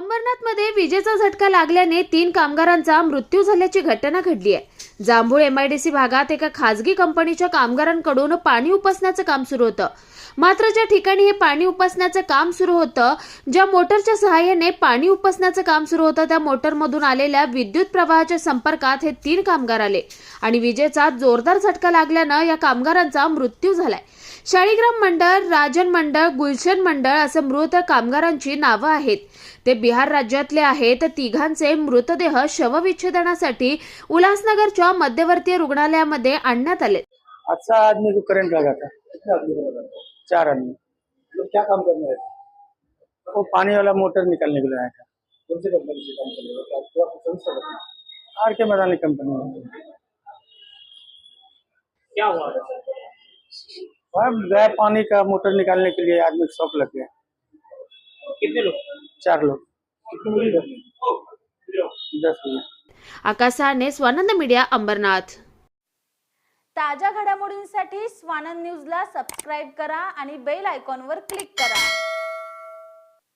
अंबरनाथमध्ये विजेचा झटका लागल्याने तीन कामगारांचा मृत्यू झाल्याची घटना घडली आहे. जांभूळ एमआयडीसी भागात एका खासगी कंपनीच्या कामगारांकडून पाणी उपसण्याचं काम सुरू होतं. मात्र ज्या ठिकाणी हे पाणी उपसण्याचं काम सुरू होतं ज्या मोटरच्या सहाय्याने पाणी उपसण्याचं काम सुरू होतं त्या मोटरमधून आलेल्या विद्युत प्रवाहाच्या संपर्कात हे तीन कामगार आले आणि विजेचा जोरदार झटका लागल्यानं या कामगारांचा मृत्यू झालाय. शाळीग्राम मंडळ राजन मंडळ गुलशन मंडळ असं मृत कामगारांची नावं आहेत. ते बिहार राज्यातले आहेत तिघांचे मृतदेह शवविच्छेदनासाठी उल्हासनगरच्या मध्यवर्तीय रुग्णालयामध्ये आणण्यात आले. अच्छा आदमी को करंट लगा था कितने आदमी को लगा था? चार आदमी. लोग क्या काम करने आए थे वो पानी वाला मोटर निकालने के लिए आया था कौन सी कंपनी से काम क्या का करना आर के मदानी कंपनी. में क्या हुआ था वहाँ गए पानी का मोटर निकालने के लिए आदमी शॉप लग गया. कितने लोग? चार लोग. आकाशाने स्वानंद मीडिया अंबरनाथ. ताज्या घडामोडींसाठी स्वानंद न्यूजला सबस्क्राईब करा आणि बेल आयकॉनवर क्लिक करा.